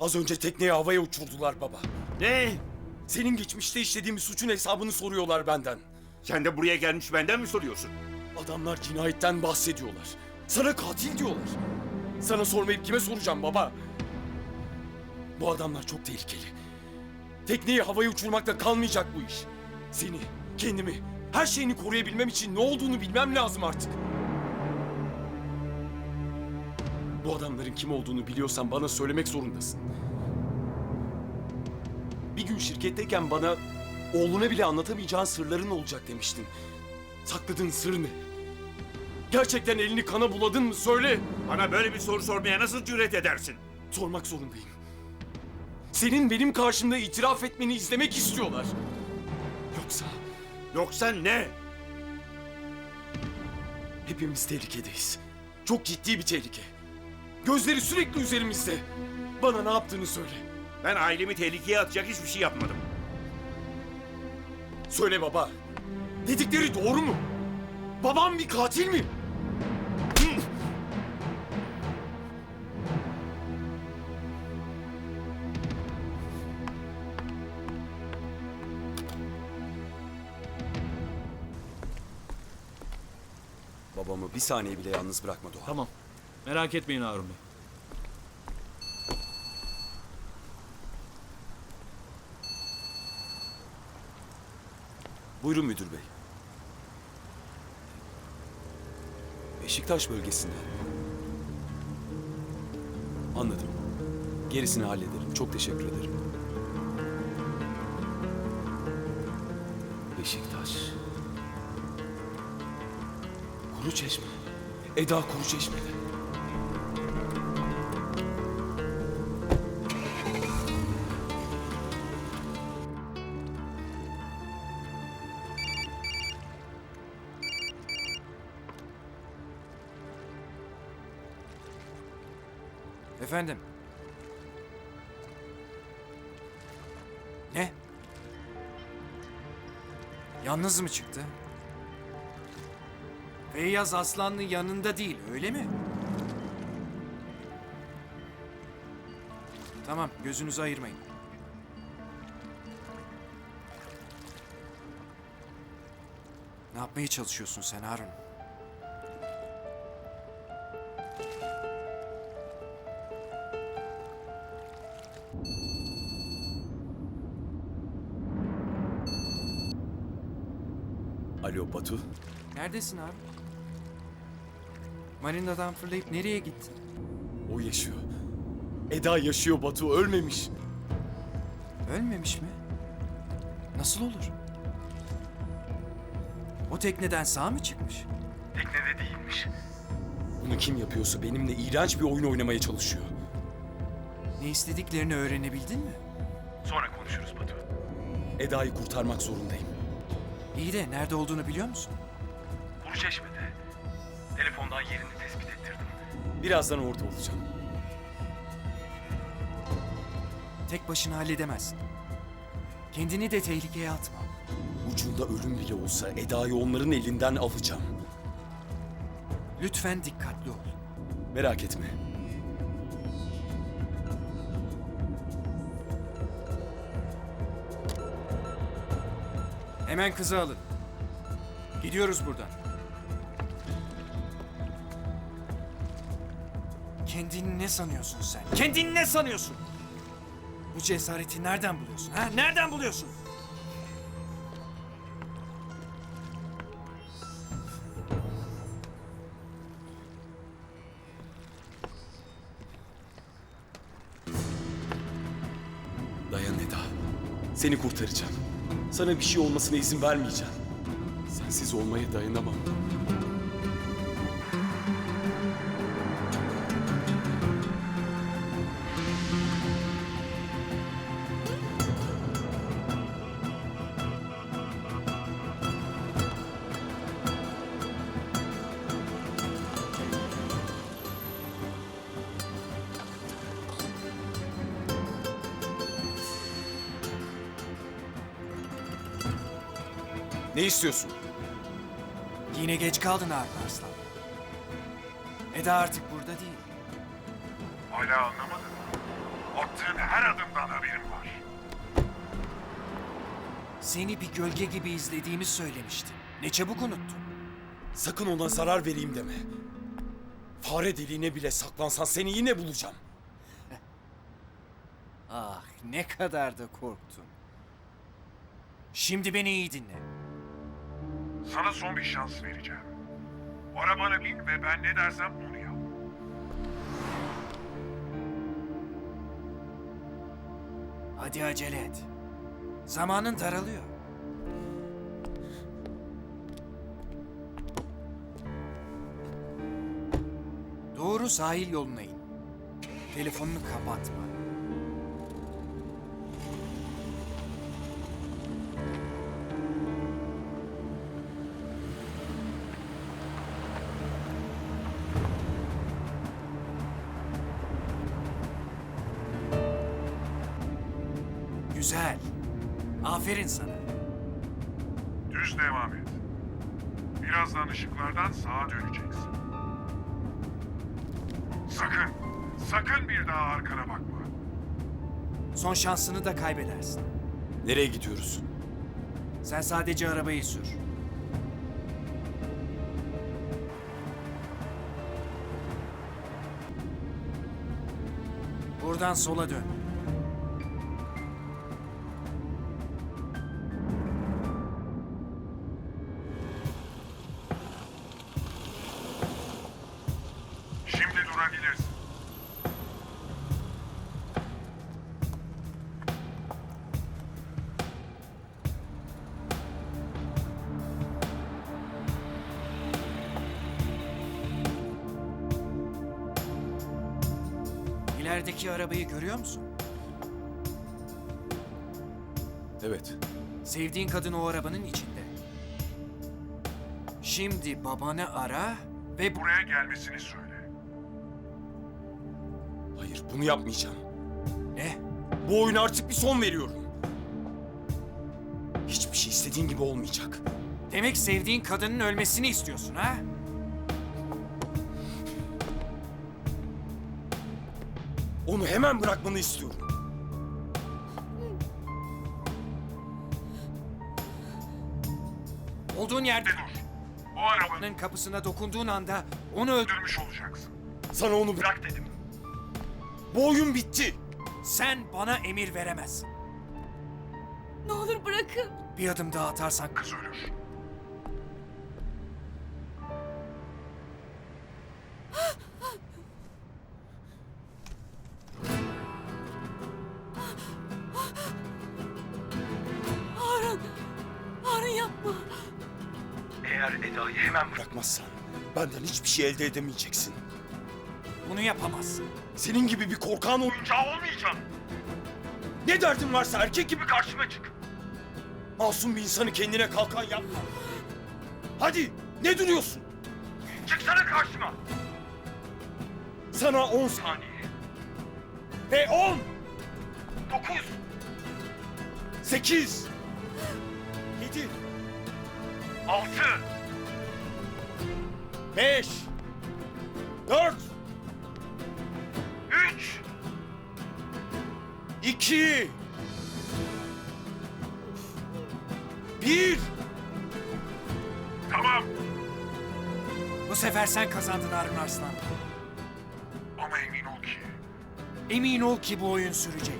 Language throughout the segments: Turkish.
Az önce tekneyi havaya uçurdular baba. Ne? Senin geçmişte işlediğimiz suçun hesabını soruyorlar benden. Sen de buraya gelmiş benden mi soruyorsun? Adamlar cinayetten bahsediyorlar. Sana katil diyorlar. Sana sormayıp kime soracağım baba? Bu adamlar çok tehlikeli. Tekneyi havaya uçurmakla kalmayacak bu iş. Seni, kendimi, her şeyini koruyabilmem için ne olduğunu bilmem lazım artık. Bu adamların kim olduğunu biliyorsan bana söylemek zorundasın. Bir gün şirketteyken bana oğluna bile anlatamayacağın sırların olacak demiştin. Sakladığın sır ne? Gerçekten elini kana buladın mı? Söyle. Bana böyle bir soru sormaya nasıl cüret edersin? Sormak zorundayım. Senin benim karşımda itiraf etmeni izlemek istiyorlar. Yoksa Yoksa ne? hepimiz tehlikedeyiz. Çok ciddi bir tehlike. Gözleri sürekli üzerimizde. Bana ne yaptığını söyle. Ben ailemi tehlikeye atacak hiçbir şey yapmadım. Söyle baba. Dedikleri doğru mu? Babam bir katil mi? Babamı bir saniye bile yalnız bırakma Doğan. Tamam. Merak etmeyin Harun Bey. Buyurun müdür bey. Beşiktaş bölgesinde. Anladım. Gerisini hallederim. Çok teşekkür ederim. Beşiktaş. Kuru Çeşme. Eda Kuru Efendim? Ne? Yalnız mı çıktı? Feyyaz Aslanlı yanında değil, öyle mi? Tamam, gözünüzü ayırmayın. Ne yapmaya çalışıyorsun sen Harun? Alo Batu. Neredesin abi? Marinadan fırlayıp nereye gittin? O yaşıyor. Eda yaşıyor Batu. Ölmemiş. Ölmemiş mi? Nasıl olur? O tekneden sağ mı çıkmış? Bunu kim yapıyorsa benimle iğrenç bir oyun oynamaya çalışıyor. Ne istediklerini öğrenebildin mi? Sonra konuşuruz Batu. Eda'yı kurtarmak zorundayım. İyi de nerede olduğunu biliyor musun? Kuru Çeşme'de. Telefondan yerini tespit ettirdim. Birazdan orada olacağım. Tek başına halledemezsin. Kendini de tehlikeye atma. Ucunda ölüm bile olsa Eda'yı onların elinden alacağım. Lütfen dikkatli ol. Merak etme. Hemen kızı alın. Gidiyoruz buradan. Kendini ne sanıyorsun sen? Kendini ne sanıyorsun? Bu cesareti nereden buluyorsun? Ha? Nereden buluyorsun? Dayan Eda. Seni kurtaracağım. Sana bir şey olmasına izin vermeyeceğim. Sensiz olmaya dayanamam. Ne istiyorsun? Yine geç kaldın abi Arslan. Eda artık burada değil. Hala anlamadın mı? Attığın her adımdan haberim var. Seni bir gölge gibi izlediğimi söylemiştin. Ne çabuk unuttun. Sakın ona zarar vereyim deme. Fare deliğine bile saklansan seni yine bulacağım. Ah ne kadar da korktun. Şimdi beni iyi dinle. Sana son bir şans vereceğim. Arabana bin ve ben ne dersem onu yap. Hadi acele et. Zamanın daralıyor. Doğru sahil yoluna in. Telefonunu kapatma. Güzel. Aferin sana. Düz devam et. Birazdan ışıklardan sağa döneceksin. Sakın, sakın bir daha arkana bakma. Son şansını da kaybedersin. Nereye gidiyoruz? Sen sadece arabayı sür. Buradan sola dön. İlerideki arabayı görüyor musun? Evet. Sevdiğin kadın o arabanın içinde. Şimdi babanı ara ve bu... Buraya gelmesini söyle. Hayır bunu yapmayacağım. Ne? Bu oyuna artık bir son veriyorum. Hiçbir şey istediğin gibi olmayacak. Demek sevdiğin kadının ölmesini istiyorsun ha? Onu hemen bırakmanı istiyorum. Olduğun yerde De dur. O arabanın kapısına dokunduğun anda onu öldür. öldürmüş olacaksın. Sana onu bırak dedim. Bu oyun bitti. Sen bana emir veremezsin. Ne olur bırakın. Bir adım daha atarsan Kız ölür. Bırakmazsan benden hiçbir şey elde edemeyeceksin. bunu yapamazsın. Senin gibi bir korkağın oyuncağı olmayacağım. Ne derdin varsa erkek gibi karşıma çık. Masum bir insanı kendine kalkan yapma. Hadi ne duruyorsun? Çıksana karşıma. Sana 10 saniye. Ve 10, 9. 8, 7, 6. 5, 4, 3. 2, 1. Tamam Bu sefer sen kazandın Harun Arslan. ama emin ol ki Emin ol ki bu oyun sürecek.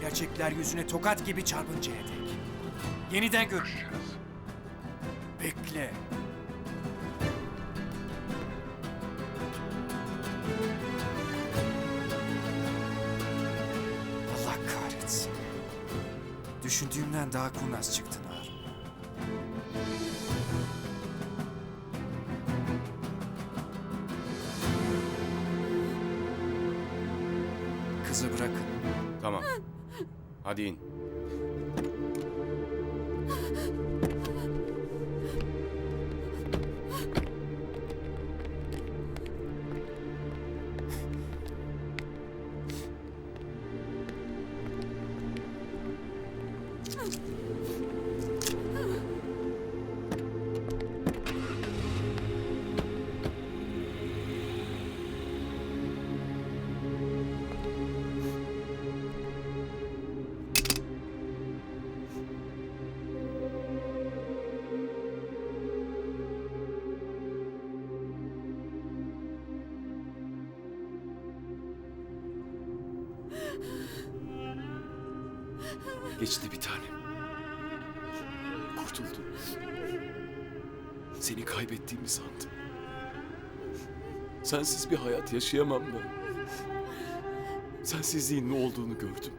Gerçekler yüzüne tokat gibi çarpıncaya dek. Yeniden görüşeceğiz. görüşeceğiz. Bekle. Allah kahretsin. Düşündüğümden daha kurnaz çıktın Harun. Kızı bırakın. Tamam. Hadi in. Geçti bir tanem. Kurtuldum. Seni kaybettiğimi sandım. Sensiz bir hayat yaşayamam ben. Sensizliğin ne olduğunu gördüm.